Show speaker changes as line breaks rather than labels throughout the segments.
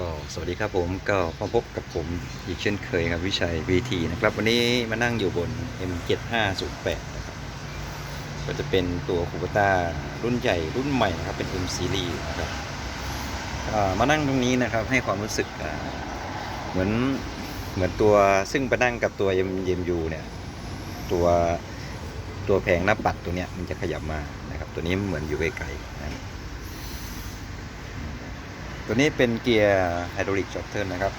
ก็สวัสดีครับผมก็พบกับผมอีกเช่นเคยครับวิชัย VT นะครับวันนี้มานั่งอยู่บน M7508 นะครับก็จะเป็นตัวคูปต้ารุ่นใหญ่รุ่นใหม่นะครับเป็น M Series นะครับมานั่งตรงนี้นะครับให้ความรู้สึกเหมือนเหมือนตัวซึ่งไปนั่งกับตัว M MU เนี่ยตัวตัวแผงหน้าปัดตัวเนี้ยมันจะขยับมานะครับตัวนี้เหมือนอยู่ไกลๆนะ ตัวนี้เป็นเกียร์ไฮดรอลิกช็อตเทิร์นนะครับ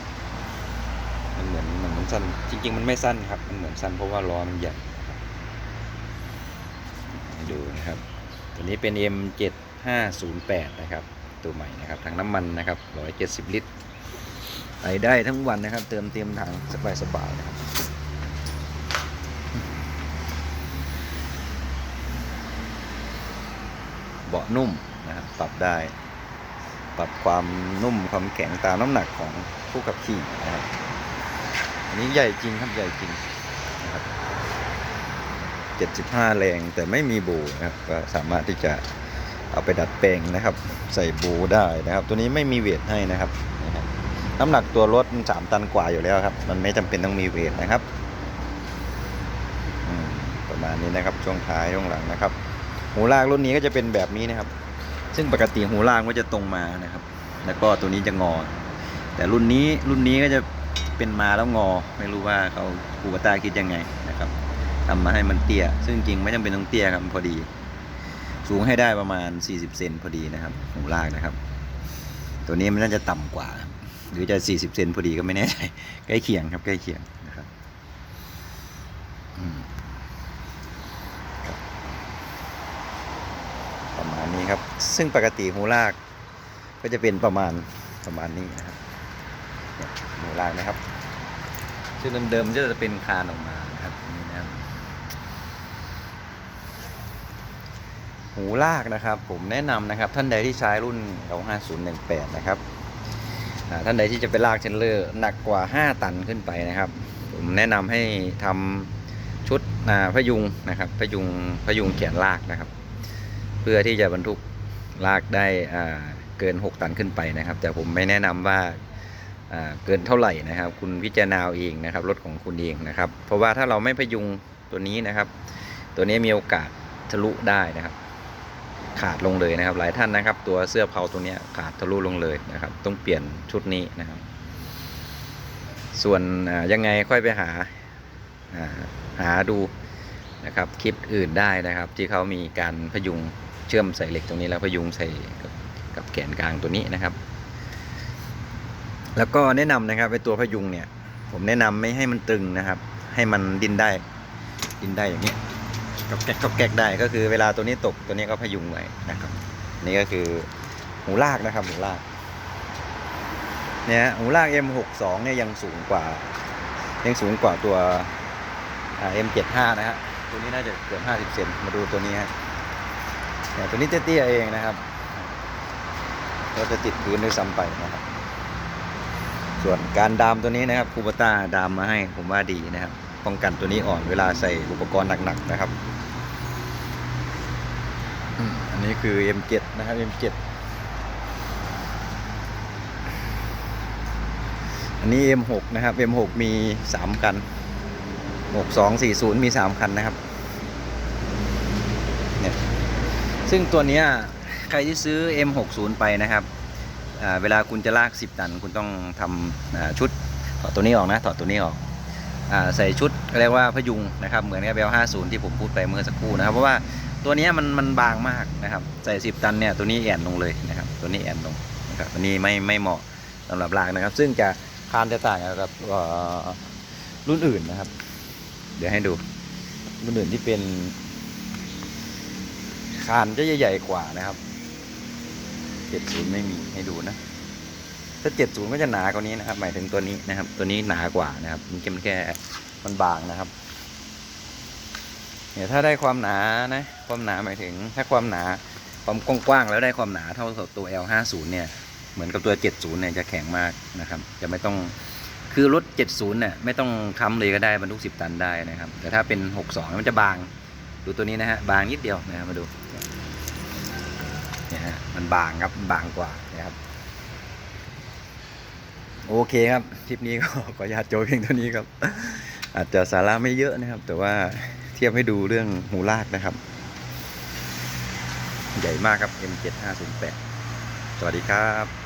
มันเหมือนมันสั้น จริง ๆ มันไม่สั้นครับ มันเหมือนสั้นเพราะว่าล้อมันใหญ่ดูนะครับ ตัวนี้เป็น M7508 นะครับ ตัวใหม่นะครับถังน้ำมันนะครับ 170 ลิตรไปได้ทั้งวันนะครับ เติมเต็มถังสบายๆนะครับเบาะนุ่มนะครับปรับได้ ปรับความนุ่มความแข็งตามน้ำหนักของผู้ขับขี่นะครับอันนี้ใหญ่จริงครับใหญ่จริงนะครับ 75 แรงแต่ไม่มีโบนะครับก็สามารถที่จะเอาไปดัดแปลงนะครับ ใส่โบได้นะครับ ตัวนี้ไม่มีเวทให้นะครับ น้ำหนักตัวรถมันสามตันกว่าอยู่แล้วครับ มันไม่จำเป็นต้องมีเวทนะครับประมาณนี้นะครับช่วงท้ายช่วงหลังนะครับ หูลากรุ่นนี้ก็จะเป็นแบบนี้นะครับ ซึ่งปกติหูล่างก็จะตรงมานะครับ แล้วก็ตัวนี้จะงอ แต่รุ่นนี้รุ่นนี้ก็จะเป็นมาแล้วงอ ไม่รู้ว่าเขาปูกตาคิดยังไงนะครับทำมาให้มันเตี้ย ซึ่งจริงไม่จำเป็นต้องเตี้ยครับพอดี สูงให้ได้ประมาณ 40 เซนพอดีนะครับ หูล่างนะครับ ตัวนี้มันน่าจะต่ำกว่า หรือจะ 40 เซนพอดีก็ไม่แน่ใจ ใกล้เคียงครับใกล้เคียงนะครับอืม ประครับ ซึ่งปกติหูลากก็จะเป็นประมาณประมาณนี้นะครับหูลากนะครับซึ่งเดิมๆจะเป็นคานออกมานะครับนี่นะครับ หูลากนะครับ ผมแนะนำนะครับ ท่านใดที่ใช้รุ่น L5018 นะครับท่านใดที่จะไปลากเชนเลอร์หนักกว่า 5 ตันขึ้นไปนะครับ ผมแนะนำให้ทำชุดพยุงนะครับพยุงพยุงแขนลากนะครับ เพื่อที่จะบรรทุกลากได้เกิน 6 ตันขึ้นไปนะครับ แต่ผมไม่แนะนำว่าอ่าเกินเท่าไหร่นะครับ คุณพิจารณาเอาเองนะครับรถของคุณเองนะครับ เพราะว่าถ้าเราไม่พยุงตัวนี้นะครับ ตัวนี้มีโอกาสทะลุได้นะครับ ขาดลงเลยนะครับ หลายท่านนะครับ ตัวเสื้อเผาตัวนี้ขาดทะลุลงเลยนะครับ ต้องเปลี่ยนชุดนี้นะครับ ส่วนยังไงค่อยไปหาหาดูนะครับคลิปอื่นได้นะครับ ที่เขามีการพยุง เชื่อมใส่เหล็กตรงนี้แล้วพยุงใส่กับกบแกนกลางตัวนี้นะครับ แล้วก็แนะนำนะครับไอตัวพยุงเนี่ย ผมแนะนำไม่ให้มันตึงนะครับ ให้มันดิ้นได้ ดิ้นได้อย่างนี้ก็แกกก็แกกได้ก็คือเวลาตัวนี้ตกตัวนี้ก็พยุงไว้นะครับ นี่ก็คือหูลากนะครับหูลากเนี่ยหูลาก M62 เนี่ยยังสูงกว่า ยังสูงกว่าตัวอ่า M75 นะฮะตัวนี้น่าจะเกือบ50เซนมาดูตัวนี้ฮะ ตัวนี้เตี้ยเองนะครับเราจะติดพื้นด้วยซ้ำไปนะครับ ส่วนการดามตัวนี้นะครับคูปต้าดามมาให้ผมว่าดีนะครับ ป้องกันตัวนี้อ่อนเวลาใส่อุปกรณ์หนักๆนะครับ อันนี้คือ M7 นะครับ M7 อันนี้ M6 นะครับ M6 มี3กันหกสองสี่ศูนย์มีสามคันนะครับ เนี่ย ซึ่งตัวนี้ใครที่ซื้อ M60 ไปนะครับเวลาคุณจะลาก 10 ตัน คุณต้องทำชุดถอดตัวนี้ออกนะถอดตัวนี้ออกอใส่ชุดเรียกว่าพยุงนะครับเหมือนกับ L50 ที่ผมพูดไปเมื่อสักครู่นะครับ เพราะว่าตัวนี้มันมันบางมากนะครับใส่ 10 ตันเนี่ยตัวนี้แอนลงเลยนะครับตัวนี้แอนลงนะครับตัวนี้ไม่ไม่เหมาะสำหรับลากนะครับ ซึ่งจะคานจะต่างกับรุ่นอื่นนะครับ เดี๋ยวให้ดูรุ่นอื่นที่เป็น คานจะใหญ่ๆกว่านะครับ 70 ไม่มีให้ดูนะ ถ้า 70 ก็จะหนากว่านี้นะครับ หมายถึงตัวนี้นะครับ ตัวนี้หนากว่านะครับมันแค่แค่มันบางนะครับ เนี่ยถ้าได้ความหนานะ ความหนาหมายถึง ถ้าความหนาความกว้างๆแล้วได้ความหนาเท่ากับตัว L50 เนี่ยเหมือนกับตัว 70 เนี่ยจะแข็งมากนะครับ จะไม่ต้องคือรถ 70 เนี่ยไม่ต้องค้ำเลยก็ได้บรรทุก 10 ตันได้นะครับ แต่ถ้าเป็น 62 มันจะบาง ดูตัวนี้นะฮะบางนิดเดียวนะครับมาดูเนี่ยฮะมันบางครับบางกว่านะครับ โอเคครับคลิปนี้ก็ขออนุญาตโจบเพียงเท่านี้ครับ อาจจะสาระไม่เยอะนะครับ แต่ว่าเทียบให้ดูเรื่องหูลากนะครับ ใหญ่มากครับ M7508 สวัสดีครับ